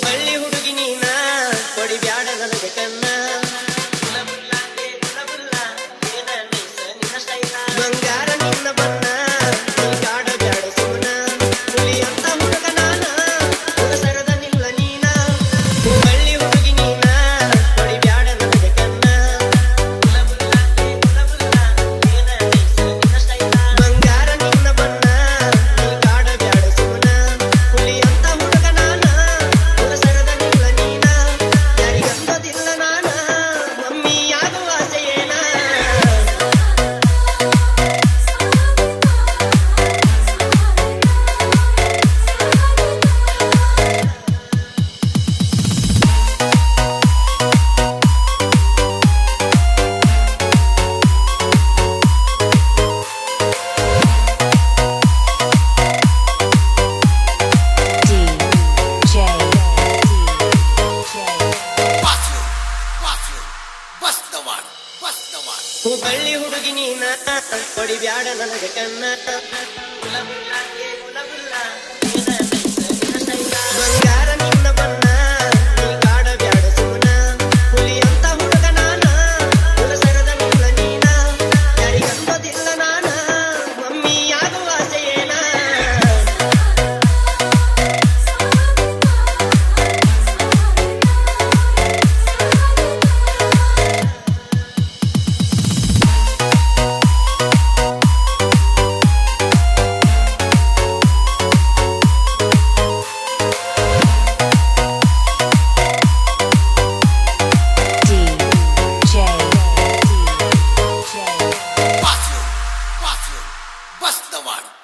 빨리 호르기니 나. ಹುಬ್ಬಳ್ಳಿ ಹುಡುಗಿ ನೀನ ಹೊಡಿಬ್ಯಾಡ ನನಗೆ ಕಣ್ಣ പ്രമാണം